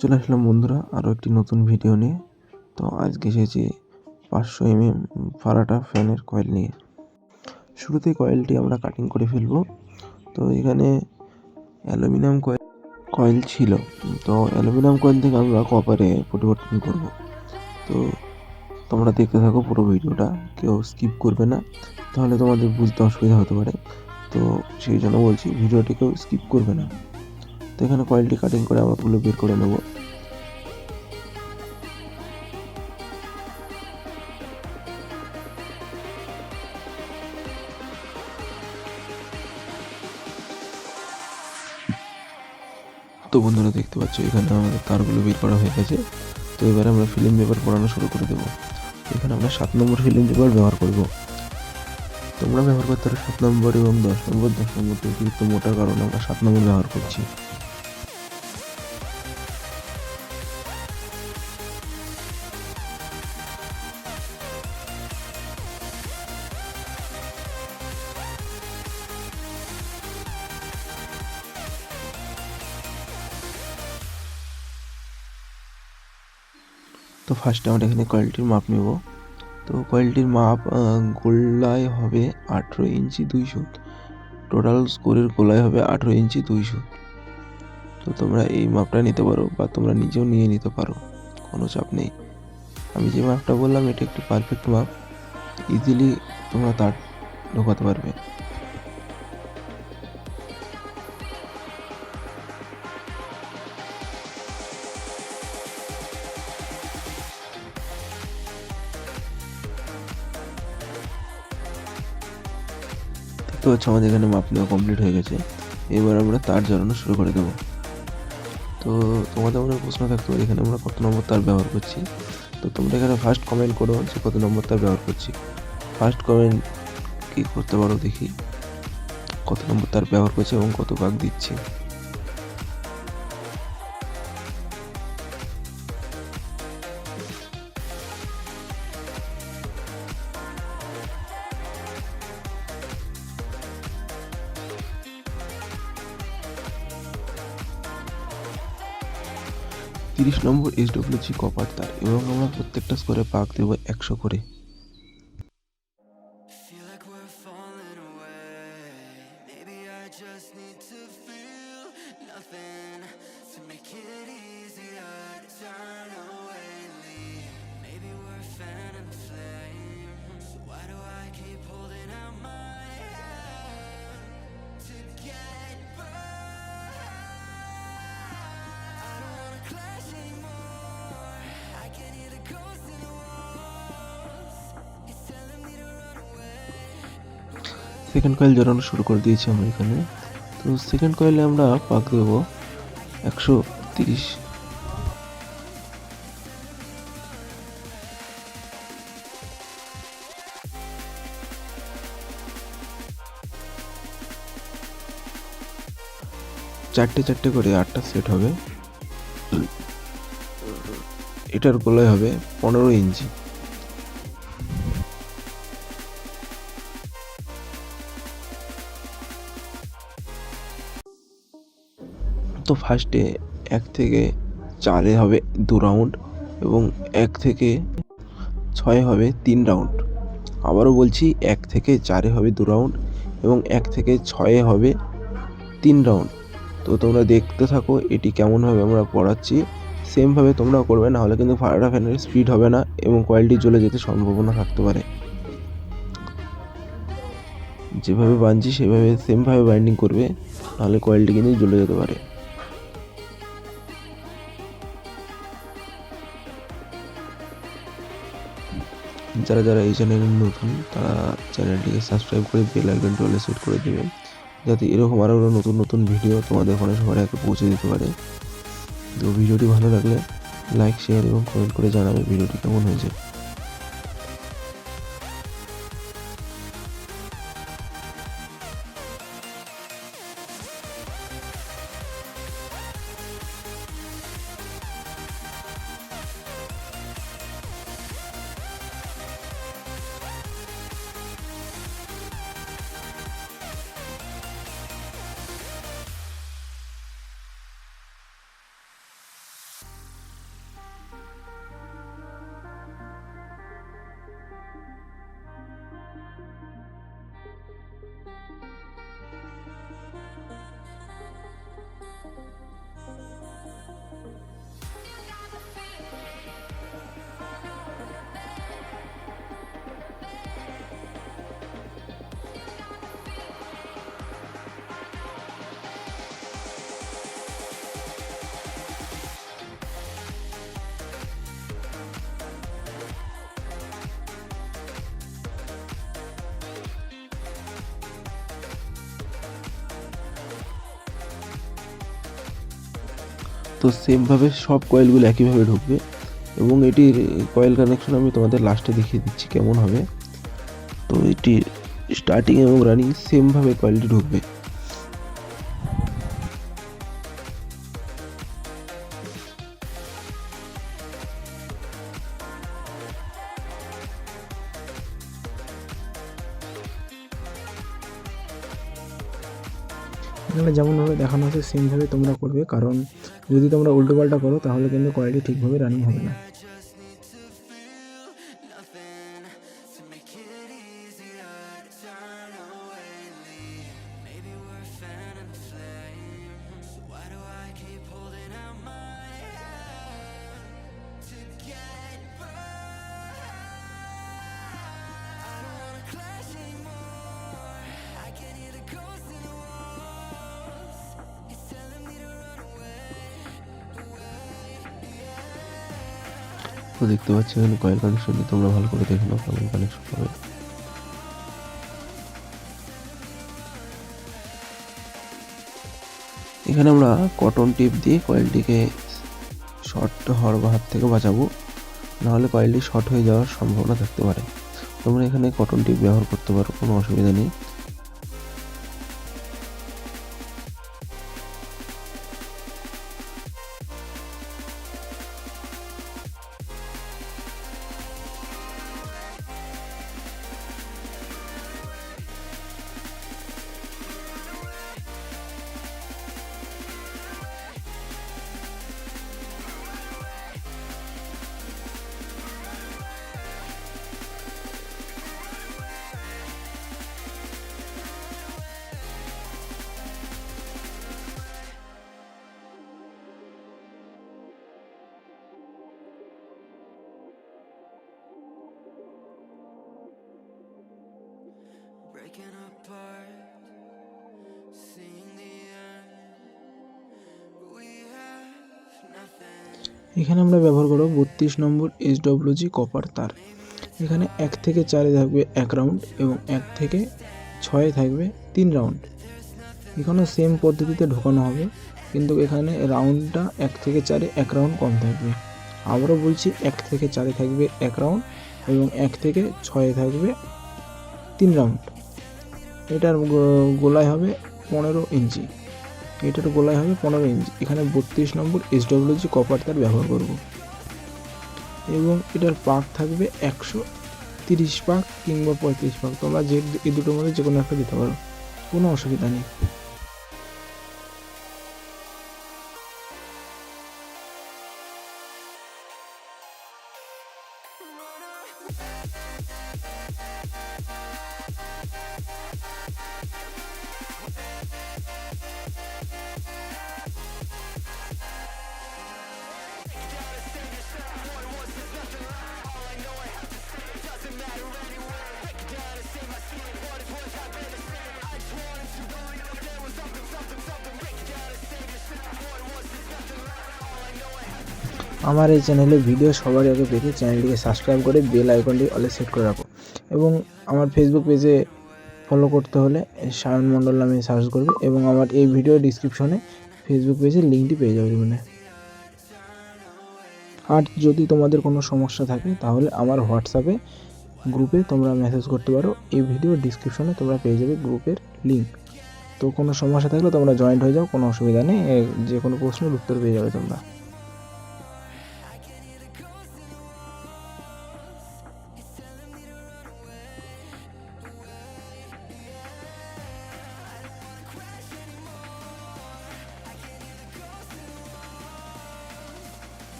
চলে আসলাম বন্ধুরা আরও একটি নতুন ভিডিও নিয়ে। তো আজকে এসেছি পাঁচশো এম এম ফারাটা ফ্যানের কয়েল নিয়ে। শুরুতেই কয়েলটি আমরা কাটিং করে ফেলব। তো এখানে অ্যালুমিনিয়াম কয়েল কয়েল ছিল। তো অ্যালুমিনিয়াম কয়েল থেকে আমরা কপারে পরিবর্তন করব। তো তোমরা দেখতে থাকো পুরো ভিডিওটা কেউ স্কিপ করবে না। তাহলে তোমাদের বুঝতে অসুবিধা হতে পারে। তো সেই জন্য বলছি ভিডিওটি কেউ স্কিপ করবে না। তো এখানে কয়েলটি কাটিং করে আমরা ওগুলো বের করে নেব। তো বন্ধুরা দেখতে পাচ্ছ, এখানে আমাদের তারগুলো বের করা হয়ে গেছে। তো এবারে আমরা ফিল্ম পেপার পড়ানো শুরু করে দেবো। এখানে আমরা সাত নম্বর ফিল্ম পেপার ব্যবহার করব। তোমরা ব্যবহার করতে পারো সাত নম্বর এবং দশ নম্বর। দশ নম্বরটি অতিরিক্ত মোটা কারণে আমরা সাত নম্বর ব্যবহার করছি। তো ফার্স্টে আমরা এখানে কয়েলটির মাপ নেব। তো কয়েলটির মাপ গোলায় হবে আঠেরো ইঞ্চি দুই দুইশো টোটাল স্কোরের গোলায় হবে আঠেরো ইঞ্চি দুই দুইশো। তো তোমরা এই মাপটা নিতে পারো বা তোমরা নিজেও নিয়ে নিতে পারো, কোনো চাপ নেই। আমি যে মাপটা বললাম, এটা একটি পারফেক্ট মাপ ইজিলি তোমরা তার ঢোকাতে পারবে। পাচ্ছ আমাদের এখানে মাপ নেওয়া কমপ্লিট হয়ে গেছে। এবার আমরা তার জড়ানো শুরু করে দেবো। তো তোমাদের মনে প্রশ্ন থাকতো, এখানে আমরা কত নম্বর তার ব্যবহার করছি? তো তোমরা এখানে ফার্স্ট কমেন্ট করো যে কত নম্বর তার ব্যবহার করছি। ফার্স্ট কমেন্ট কী করতে পারো দেখি। কত নম্বর তার ব্যবহার করছে এবং কত ভাগ দিচ্ছি। তিরিশ নম্বর এস ডব্লিউজি কপার তার এবং আমরা প্রত্যেকটা স্কোরে পাক দেবো একশো করে। সেকেন্ড কয়েল জড়ানো শুরু করে দিয়েছি আমরা এখানে। তো সেকেন্ড কয়েলে আমরা পাক দেবো একশো তিরিশ। চারটে চারটে করে আটটা সেট হবে। এটার গোলায় হবে পনেরো ইঞ্চি। তো ফার্স্টে এক থেকে চারে হবে দু রাউন্ড এবং এক থেকে ছয় হবে তিন রাউন্ড আবারও বলছি, এক থেকে চারে হবে দু রাউন্ড এবং এক থেকে ছয়ে হবে তিন রাউন্ড তো তোমরা দেখতে থাকো, এটি কেমনভাবে আমরা পড়াচ্ছি। সেমভাবে তোমরা করবে, না হলে কিন্তু ফারাটা ফ্যানের স্পিড হবে না এবং কোয়ালিটি জ্বলে যেতে সম্ভাবনা থাকতে পারে। যেভাবে বানছি, সেভাবে সেমভাবে বাইন্ডিং করবে নাহলে কোয়ালিটি কিন্তু জ্বলে যেতে পারে। যারা যারা এই চ্যানেলে নতুন, তারা চ্যানেলটিকে সাবস্ক্রাইব করে বেল আইকনটি অলে সেট করে দেবেন যাতে এরকম আরও নতুন নতুন ভিডিও তোমাদের ফোনে সবার আগে পৌঁছে দিতে পারে। তো ভিডিওটি ভালো লাগলে লাইক শেয়ার এবং কমেন্ট করে জানাবে ভিডিওটি কেমন হয়েছে। তো সেমভাবে সব কয়েলগুলো একইভাবে ঢুকবে এবং এটির কয়েল কানেকশন আমি তোমাদের লাস্টে দেখিয়ে দিচ্ছি কেমন হবে। তো এটি স্টার্টিং এবং রানিং সেমভাবে কয়েলটি ঢুকবে। এখানে যেমনভাবে দেখানো আছে সেমভাবে তোমরা করবে। কারণ যদি তোমরা উল্টোপাল্টা করো, তাহলে কিন্তু কোয়ালিটি ঠিকভাবে রানিং হবে না। তো দেখতে পাচ্ছি এখানে কয়েল কানেকশনটি তোমরা ভালো করে দেখে নাও কেমন কানেকশন হবে। এখানে আমরা কটন টিপ দিয়ে কয়েলটিকে শর্ট হওয়ার বা হাত থেকে বাঁচাবো। নাহলে কয়েলটি শর্ট হয়ে যাওয়ার সম্ভাবনা থাকতে পারে। তোমরা এখানে কটন টিপ ব্যবহার করতে পারো, কোনো অসুবিধা নেই। এখানে আমরা ব্যবহার করব বত্রিশ নম্বর এইচ ডব্লিউজি কপার তার। এখানে এক থেকে চারে থাকবে এক রাউন্ড এবং এক থেকে ছয়ে থাকবে তিন রাউন্ড এখানেও সেম পদ্ধতিতে ঢোকানো হবে, কিন্তু এখানে রাউন্ডটা এক থেকে চারে এক রাউন্ড কম থাকবে। আবারও বলছি, এক থেকে চারে থাকবে এক রাউন্ড এবং এক থেকে ছয়ে থাকবে তিন রাউন্ড এটার গোলায় হবে পনেরো ইঞ্চি। এটার গোলায় হবে পনেরো ইঞ্চি। এখানে বত্রিশ নম্বর এসডব্লিউজি কপার তার ব্যবহার করব। এবং এটার পাক থাকবে একশো তিরিশ পাক কিংবা পঁয়ত্রিশ পাক। তোমরা যে এই দুটোর মধ্যে যে কোনো একটা দিতে পারো। কোনো অসুবিধা নেই। আমার এই চ্যানেলে ভিডিও সবার আগে পেতে চ্যানেলটিকে সাবস্ক্রাইব করে বেল আইকনটি অলে সেট করে রাখো। এবং আমার ফেসবুক পেজে ফলো করতে হলে সায়ন মণ্ডল নামে সার্চ করবে এবং আমার এই ভিডিও ডিসক্রিপশনে ফেসবুক পেজের লিঙ্কটি পেয়ে যাবে মানে। আর যদি তোমাদের কোনো সমস্যা থাকে তাহলে আমার হোয়াটসঅ্যাপে গ্রুপে তোমরা মেসেজ করতে পারো, এই ভিডিও ডিসক্রিপশনে তোমরা পেয়ে যাবে গ্রুপের লিঙ্ক তো কোনো সমস্যা থাকলে তোমরা জয়েন্ট হয়ে যাও, কোনো অসুবিধা নেই যে কোনো প্রশ্নের উত্তর পেয়ে যাবে তোমরা।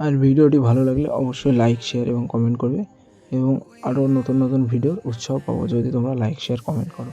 আর ভিডিওটি ভালো লাগলে অবশ্যই লাইক শেয়ার এবং কমেন্ট করবে এবং আরও নতুন নতুন ভিডিওর উৎসাহ পাবো যদি তোমরা লাইক শেয়ার কমেন্ট করো।